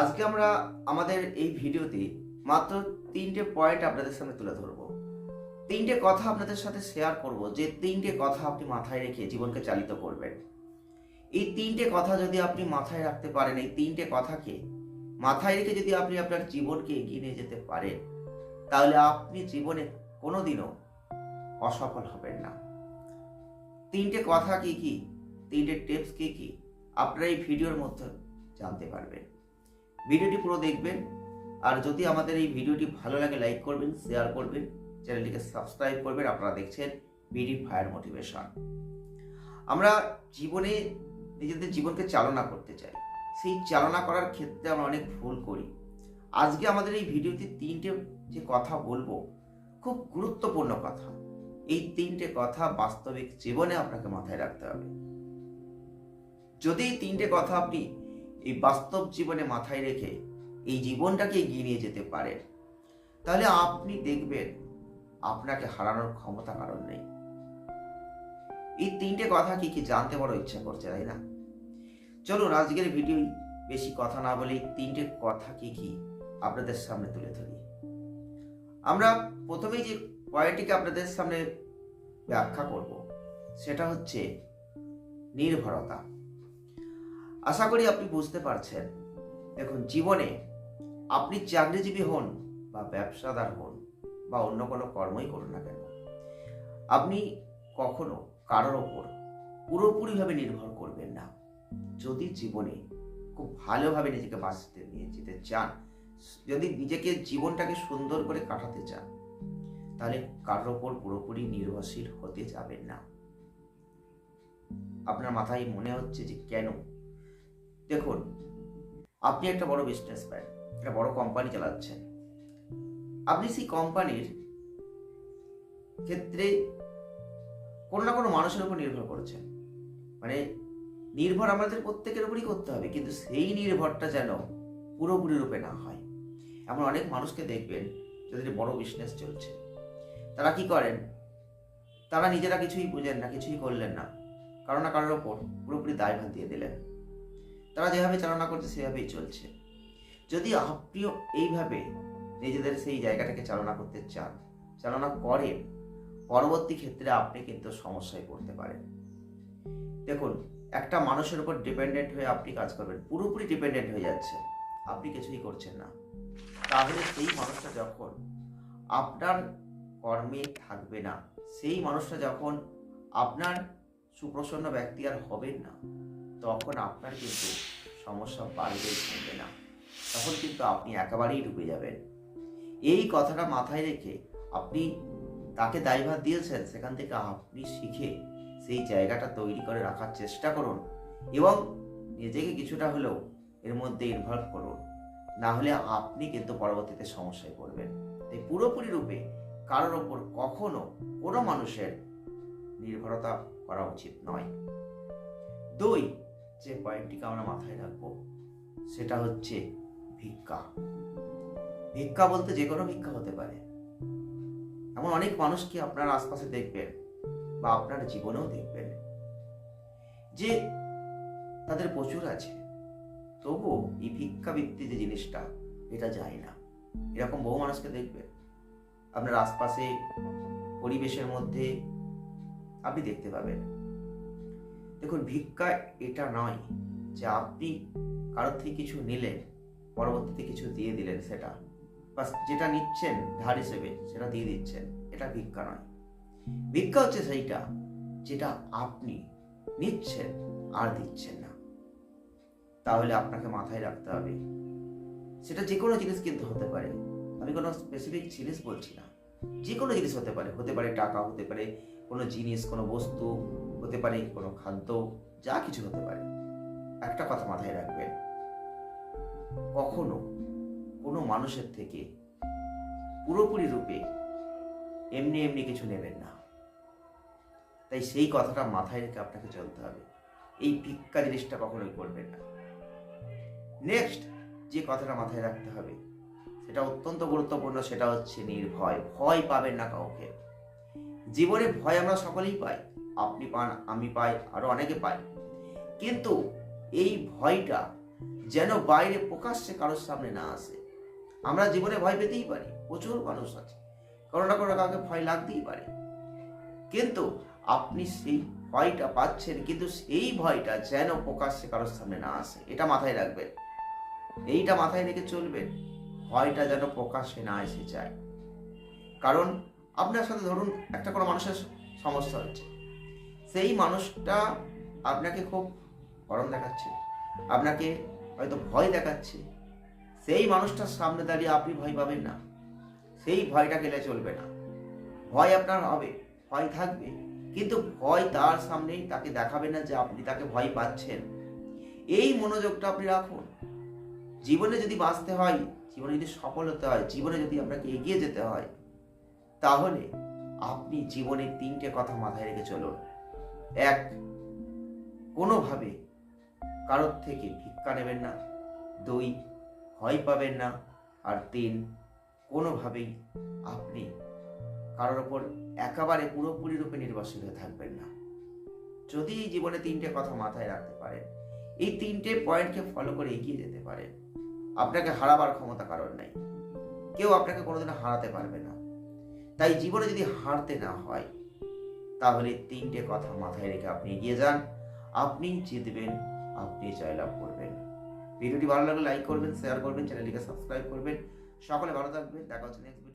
আজকে আমরা আমাদের এই ভিডিওতে মাত্র তিনটে পয়েন্ট আপনাদের সামনে তুলে ধরবো। তিনটে কথা আপনাদের সাথে শেয়ার করব, যে তিনটে কথা আপনি মাথায় রেখে জীবনকে চালিত করবেন। এই তিনটে কথা যদি আপনি মাথায় রাখতে পারেন, এই তিনটে কথাকে মাথায় রেখে যদি আপনি আপনার জীবনকে এগিয়ে নিয়ে যেতে পারেন, তাহলে আপনি জীবনে কোনোদিনও অসফল হবেন না। তিনটে কথা কি কি? তিনটে টিপস কি কি? আপনারা এই ভিডিওর মধ্যে জানতে পারবেন। ভিডিওটি পুরো দেখবেন। আর যদি আমাদের এই ভিডিওটি ভালো লাগে লাইক করবেন শেয়ার করবেন চ্যানেলটিকে সাবস্ক্রাইব করবেন। আপনারা দেখছেন বিডি ফায়ার মোটিভেশন আমরা জীবনে নিজেদের জীবনকে চালনা করতে চাই। সেই চালনা করার ক্ষেত্রে আমরা অনেক ভুল করি। আজকে আমাদের এই ভিডিওতে তিনটে যে কথা বলব, খুব গুরুত্বপূর্ণ কথা। এই তিনটে কথা বাস্তবিক জীবনে আপনাকে মাথায় রাখতে হবে। যদি এই তিনটে কথা আপনি এই বাস্তব জীবনে মাথায় রেখে এই জীবনটাকে এগিয়ে নিয়ে যেতে পারেন। তাহলে আপনি দেখবেন আপনাকে হারানোর ক্ষমতা কারণ নেই। এই তিনটে কথা কি কি জানতে বড় ইচ্ছা করছে, তাই না? চলুন, আজকের ভিডিও বেশি কথা না বলে এই তিনটে কথা কি কি আপনাদের সামনে তুলে ধরি। আমরা প্রথমেই যে পয়েন্টটিকে আপনাদের সামনে ব্যাখ্যা করব, সেটা হচ্ছে নির্ভরতা। আশা করি আপনি বুঝতে পারছেন। দেখুন, জীবনে আপনি চাকরিজীবী হন বা ব্যবসাদার হন বা অন্য কোনো কর্মই করুন না কেন, আপনি কখনো কারোর ওপর পুরোপুরিভাবে নির্ভর করবেন না। যদি জীবনে খুব ভালোভাবে নিজেকে বাঁচতে নিয়ে যেতে চান, যদি নিজেকে জীবনটাকে সুন্দর করে কাটাতে চান, তাহলে কারোর ওপর পুরোপুরি নির্ভরশীল হতে যাবেন না। আপনার মাথায় মনে হচ্ছে যে কেন দেখুন, আপনি একটা বড় বিজনেস ম্যান একটা বড় কোম্পানি চালাচ্ছেন। আপনি সেই কোম্পানির ক্ষেত্রে কোনো না কোনো মানুষের উপর নির্ভর করছেন। মানে নির্ভর আমাদের প্রত্যেকের উপরই করতে হবে, কিন্তু সেই নির্ভরটা যেন পুরোপুরি রূপে না হয়। এমন অনেক মানুষকে দেখবেন যাদের বড় বিজনেস চলছে। তারা কি করেন? তারা নিজেরা কিছুই বুঝেন না, কিছুই করলেন না। কারও না কারোর ওপর পুরোপুরি দায়ভার দিয়ে দিলেন। তারা যেভাবে চালনা করছে, সেভাবেই চলছে। যদি আপনিও এইভাবে নিজেদের সেই জায়গাটাকে চালনা করতে চান, চালনা করেন পরবর্তী ক্ষেত্রে আপনি কিন্তু সমস্যায় পড়তে পারেন। দেখুন, একটা মানুষের উপর ডিপেন্ডেন্ট হয়ে আপনি কাজ করবেন, পুরোপুরি ডিপেন্ডেন্ট হয়ে যাচ্ছে। আপনি কিছুই করছেন না। তাহলে সেই মানুষটা যখন আপনার কর্মে থাকবে না, সেই মানুষটা যখন আপনার সুপ্রসন্ন ব্যক্তি আর হবেন না তখন আপনার কিন্তু সমস্যা বাড়বে কমবে না। তখন কিন্তু আপনি একেবারেই ডুবে যাবেন। এই কথাটা মাথায় রেখে আপনি তাকে দায়ভার দিয়েছেন, সেখান থেকে আপনি শিখে সেই জায়গাটা তৈরি করে রাখার চেষ্টা করুন এবং নিজেকে কিছুটা হলেও এর মধ্যে ইনভলভ করুন। না হলে আপনি কিন্তু পরবর্তীতে সমস্যায় পড়বেন। তাই পুরোপুরি রূপে কারোর ওপর কখনো কোনো মানুষের নির্ভরতা করা উচিত নয়। দুই যে পয়েন্টটিকে আমরা মাথায় রাখব, সেটা হচ্ছে ভিক্ষা। ভিক্ষা বলতে যে কোনো ভিক্ষা হতে পারে। এমন অনেক মানুষকে আপনার আশপাশে দেখবেন বা আপনার জীবনেও দেখবেন যে তাদের প্রচুর আছে। তবুও এই ভিক্ষাবৃত্তি যে জিনিসটা, এটা যায় না। এরকম বহু মানুষকে দেখবেন। আপনার আশপাশে পরিবেশের মধ্যে আপনি দেখতে পাবেন। দেখুন, ভিক্ষা এটা নয় যে আপনি কারোর থেকে কিছু নিলেন, পরবর্তীতে কিছু দিয়ে দিলেন সেটা। বা যেটা নিচ্ছেন, ধার হিসেবে সেটা দিয়ে দিচ্ছেন, এটা ভিক্ষা নয়। ভিক্ষা হচ্ছে সেইটা যেটা আপনি নিচ্ছেন আর দিচ্ছেন না। তাহলে আপনাকে মাথায় রাখতে হবে, সেটা যে কোনো জিনিস কিন্তু হতে পারে। আমি কোনো স্পেসিফিক জিনিস বলছি না। যে কোনো জিনিস হতে পারে হতে পারে টাকা, হতে পারে কোনো জিনিস, কোনো বস্তু, হতে পারে কোনো খাদ্য, যা কিছু হতে পারে। একটা কথা মাথায় রাখবেন, কখনো কোনো মানুষের থেকে পুরোপুরি রূপে এমনি এমনি কিছু নেবেন না। তাই সেই কথাটা মাথায় রেখে আপনাকে চলতে হবে। এই ভিক্ষা জিনিসটা কখনোই করবেন না। নেক্সট যে কথাটা মাথায় রাখতে হবে, সেটা অত্যন্ত গুরুত্বপূর্ণ, সেটা হচ্ছে নির্ভয়। ভয় পাবেন না কাউকে। জীবনে ভয় আমরা সকলেই পাই। আপনি পান, আমি পাই, আরও অনেকে পাই। কিন্তু এই ভয়টা যেন বাইরে প্রকাশ্যে কারোর সামনে না আসে। আমরা জীবনে ভয় পেতেই পারি, প্রচুর মানুষ আছে। কারও না কোনো কাউকে ভয় লাগতেই পারে। কিন্তু আপনি সেই ভয়টা পাচ্ছেন, কিন্তু সেই ভয়টা যেন প্রকাশ্যে কারোর সামনে না আসে, এটা মাথায় রাখবেন। এইটা মাথায় রেখে চলবেন, ভয়টা যেন প্রকাশ্যে না এসে যায়। কারণ আপনার সাথে ধরুন একটা কোনো মানুষের সমস্যা হচ্ছে। সেই মানুষটা আপনাকে খুব গরম দেখাচ্ছে, আপনাকে হয়তো ভয় দেখাচ্ছে। সেই মানুষটার সামনে দাঁড়িয়ে আপনি ভয় পাবেন না। সেই ভয়টা গেলে চলবে না। ভয় আপনার হবে, ভয় থাকবে। কিন্তু ভয় তার সামনেই তাকে দেখাবেন না যে আপনি তাকে ভয় পাচ্ছেন। এই মনোযোগটা আপনি রাখুন। জীবনে যদি বাঁচতে হয়, জীবনে যদি সফল হতে হয়, জীবনে যদি আপনাকে এগিয়ে যেতে হয় তাহলে আপনি জীবনে তিনটে কথা মাথায় রেখে চলুন। এক, কোনোভাবে কারোর থেকে ভিক্ষা নেবেন না। দুই, ভয় পাবেন না। আর তিন, কোনোভাবেই আপনি কারোর ওপর একেবারে পুরোপুরি রূপে নির্ভরশীল হয়ে থাকবেন না। যদি এই জীবনে তিনটে কথা মাথায় রাখতে পারেন, এই তিনটে পয়েন্টকে ফলো করে এগিয়ে যেতে পারেন। আপনাকে হারাবার ক্ষমতা কারণ নেই। কেউ আপনাকে কোনোদিনও হারাতে পারবে না। তাই জীবনে যদি হারতে না হয়, তাহলে তিনটে কথা মাথায় রেখে আপনি এগিয়ে যান। আপনি জিতবেন, আপনি জয়লাভ করবেন। ভিডিওটি ভালো লাগলে লাইক করবেন শেয়ার করবেন চ্যানেলটিকে সাবস্ক্রাইব করবেন। সকলে ভালো থাকবেন, দেখা হচ্ছে নেক্সট